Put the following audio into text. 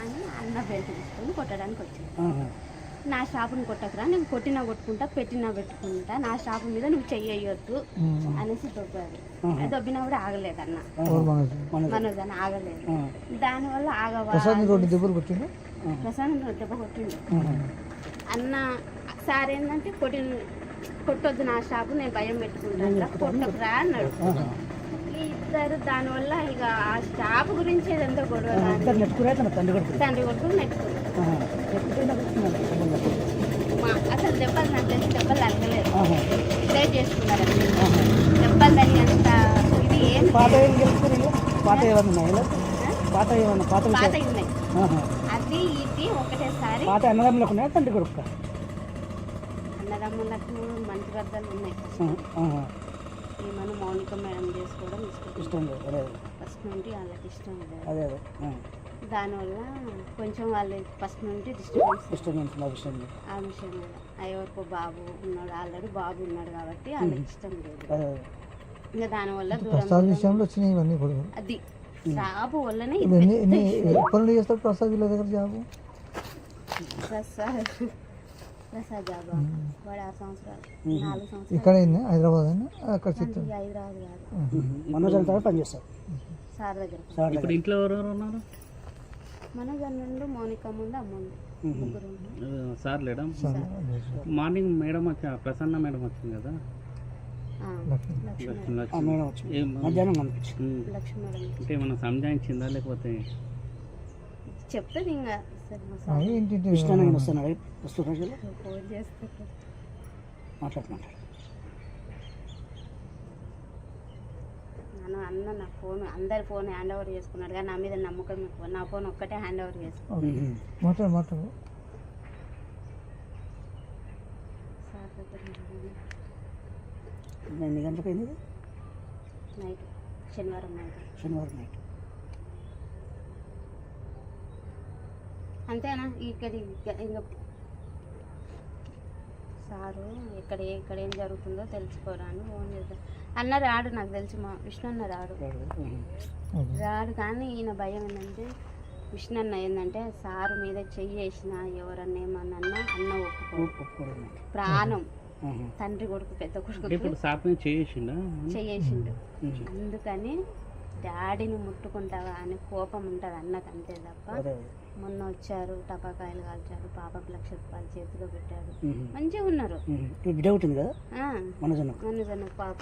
అని అన్న బెల్ట్ తీసుకొని కొట్టడానికి వచ్చింది ఆహా. నా షాపుని కొట్టకురా నేను కొట్టినా కొట్టుకుంటా పెట్టినా పెట్టుకుంటా నా షాపు మీద నువ్వు చెయ్యొద్దు అనేసి దొబ్బాడు. అది దొబ్బినా కూడా ఆగలేదు అన్న. మనోజ్? అని ఆగలేదు. దానివల్ల ఆగవా రెండు దెబ్బలు కొట్టిండు? ప్రశాంత్ దెబ్బ కొట్టిండు. అన్న సార్ ఏంటంటే కొట్టి కొట్టొద్దు నా షాపు నేను భయం పెట్టుకుంటా కొట్టకురా అన్నాడు. ఇద్దరు దానివల్ల ఇక ఆ షాప్ గురించి ఏదంతా గొడవ తండ్రి కొడుకు. తండ్రి అసలు దెబ్బలు నాకు తెలిసి దెబ్బలు తగ్గలేదు. ప్లే చేసుకున్నారు? అంతే. దెబ్బలు తగినంత ఇది ఏం పాత? పాత ఏమన్నా? పాత ఏమన్నా పాత పాత? ఉన్నాయి. అది ఇది ఒకటేసారి పాత అన్నదమ్ములకు ఉన్నాయా తండ్రి కొడుకు అన్నదమ్ములకు మంచి వద్దలు ఉన్నాయి. ఆహా. ఈ మనం మౌనిక మేడం చేసుకోవడం ఇష్టం లేదు ఫస్ట్ నుండి వాళ్ళకి ఇష్టం లేదు. అదే అదే. ఆ. దానివల్ల కొంచెం వాళ్ళు ఫస్ట్ నుండి డిస్టర్బెన్స్ డిస్టర్బెన్స్. ఆ విషయం మీద? ఎవరికో బాబు ఉన్నాడు ఆల్రెడీ బాబు ఉన్నాడు కాబట్టి వాళ్ళకి ఇష్టం లేదు. అదే ఇంకా దానివల్ల ప్రసాద్ విషయంలో వచ్చినాయి ఇవన్నీ కూడా? అది. బాబు వల్లనే ఇది ఎన్ని పెద్ద నుండి చేస్తారు ప్రసాద్ వీళ్ళ దగ్గర జాబు? ప్రసాద్. ప్రసాద్ బాబా వాడు ఆరు సంవత్సరాలు. నాలుగు సంవత్సరాలు. ఇక్కడ హైదరాబాద్ అని అక్కడ చిత్తూరు. హైదరాబాద్ కాదు. మనోజ్ అంతా పని చేస్తారు సార్ దగ్గర. సార్ ఇప్పుడు ఇంట్లో ఎవరెవరు ఉన్నారు? మనోజ్ నుండి మౌనిక ముందు అమ్మ ఉంది ముగ్గురు ఉన్నారు. ఆ, సార్ లేడా? మార్నింగ్ మేడం వచ్చా ప్రసన్న మేడం వచ్చింది కదా? ఆ, లక్ష్మి. లక్ష్మి లక్ష్మి- ఆ లక్ష్మి. మేడం వచ్చి ఏం? మధ్యాహ్నం కనిపించింది. ఉమ్. లక్ష్మి మేడం. అంటే ఏమన్నా సంజాయించిందా లేకపోతే? చెప్తుంది ఇంకా. ఏంటి నేను వస్తున్నాడు మాట్లాడు మాట్లాడు నన్ను అన్న నా ఫోన్ అందరి ఫోన్ హ్యాండ్ ఓవర్ చేసుకున్నాడు కానీ నా మీద నమ్మకం నా ఫోన్ ఒక్కటే హ్యాండ్ ఓవర్ చేసుకున్నాడు. మాట్లాడు ఎన్ని గంటలకు అయింది? నైట్ శనివారం నైట్. శనివారం నైట్. అంతేనా? ఇక్కడ ఇంకా సారు ఇక్కడ ఇక్కడ ఏం జరుగుతుందో తెలుసుకోరాని ఫోన్ చేద్దాం అన్న రాడు నాకు తెలిసి మా విష్ణు అన్న రాడు. రాడు కానీ ఈయన భయం ఏంటంటే విష్ణు అన్న ఏంటంటే సారు మీద చెయ్యి వేసిన ఎవరన్నా ఏమన్నా అన్న ఒప్పుకో. ప్రాణం. తండ్రి కొడుకు పెద్ద కొడుకు చెయ్యేసిండు అందుకని డాడీని ముట్టుకుంటావా అని కోపం ఉంటుంది అన్నకు అంతే తప్ప మొన్న వచ్చారు టపాకాయలు కాల్చారు పాపకు లక్ష రూపాయలు చేతిలో పెట్టాడు. ఉహు. మంచిగా ఉన్నారు. బిడ్డ ఉంటుంది కదా? పాప